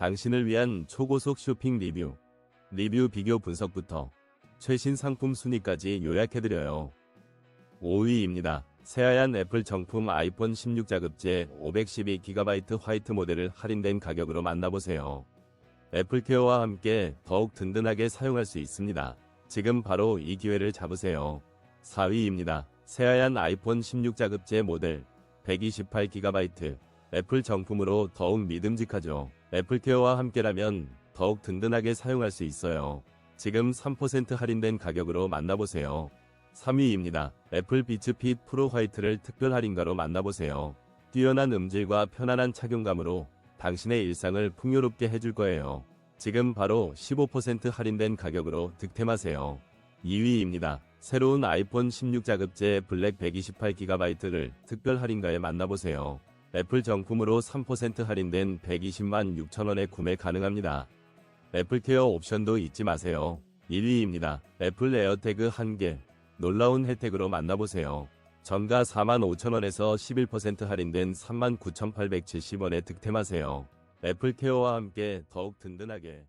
당신을 위한 초고속 쇼핑 리뷰, 리뷰 비교 분석부터 최신 상품 순위까지 요약해드려요. 5위입니다. 새하얀 애플 정품 아이폰 16 자급제 512GB 화이트 모델을 할인된 가격으로 만나보세요. 애플케어와 함께 더욱 든든하게 사용할 수 있습니다. 지금 바로 이 기회를 잡으세요. 4위입니다. 새하얀 아이폰 16 자급제 모델 128GB 애플 정품으로 더욱 믿음직하죠. 애플케어와 함께라면 더욱 든든하게 사용할 수 있어요. 지금 3% 할인된 가격으로 만나보세요. 3위입니다. 애플 비츠 핏 프로 화이트를 특별 할인가로 만나보세요. 뛰어난 음질과 편안한 착용감으로 당신의 일상을 풍요롭게 해줄 거예요. 지금 바로 15% 할인된 가격으로 득템하세요. 2위입니다. 새로운 아이폰 16 자급제 블랙 128GB를 특별 할인가에 만나보세요. 애플 정품으로 3% 할인된 120만 6천원에 구매 가능합니다. 애플케어 옵션도 잊지 마세요. 1위입니다. 애플 에어태그 1개. 놀라운 혜택으로 만나보세요. 정가 4만 5천원에서 11% 할인된 3만 9,870원에 득템하세요. 애플케어와 함께 더욱 든든하게